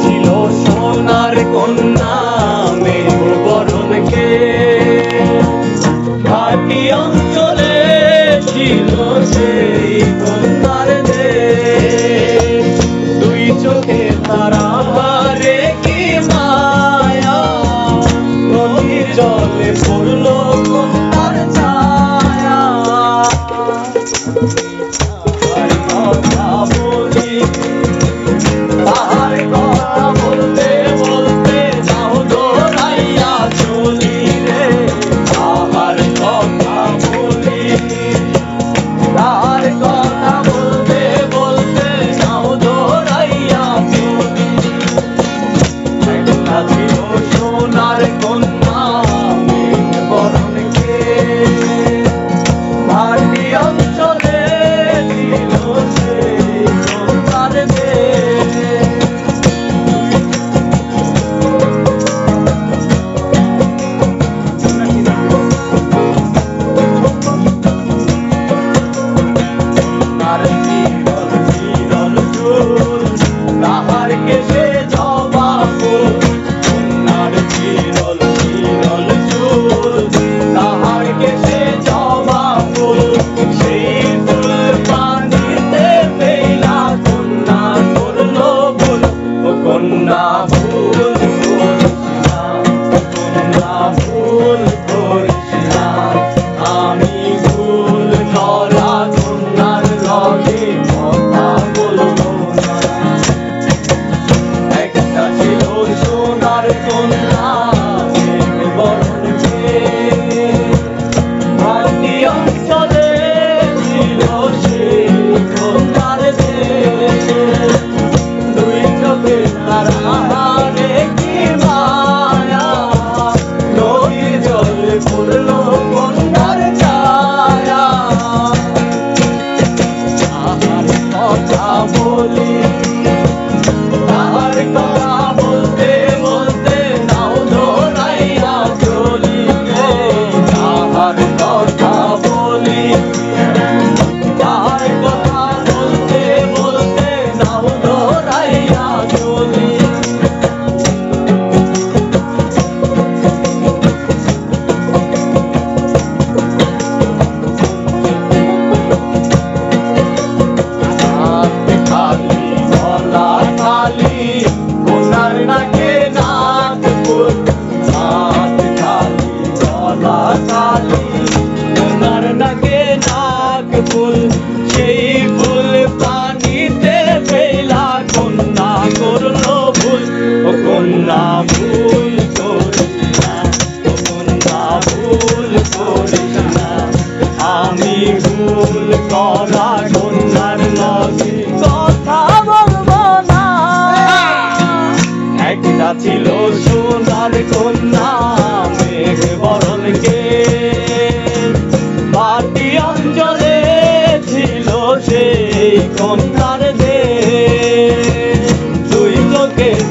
ছিল সোনার কন্যা। te one for you. তাহার কথা কালী ওনার ফুল, সেই ফুল পানিতে ফেলা কন্যা করল ভুল ও কন্যা ভুল আমি ভুল করা কন্যার নদী কথা বলব না। একটা ছিল সোনার কন্যা, মেঘ বরণকে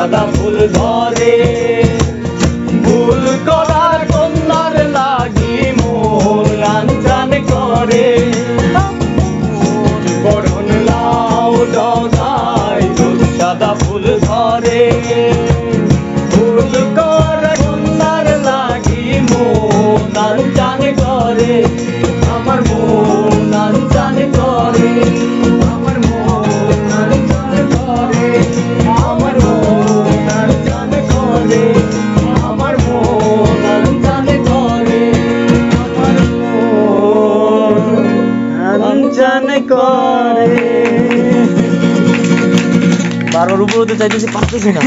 সাদা ফুল ধরে। ভুল করার কন্যার লাগি মোহন আনজান করে। বরণ লাউ ফুল ধরে। লাগি আমার মন করে। আমার মন করে। আমার গান করে। বারবার উপরে চাইতেছি পারতেছি না।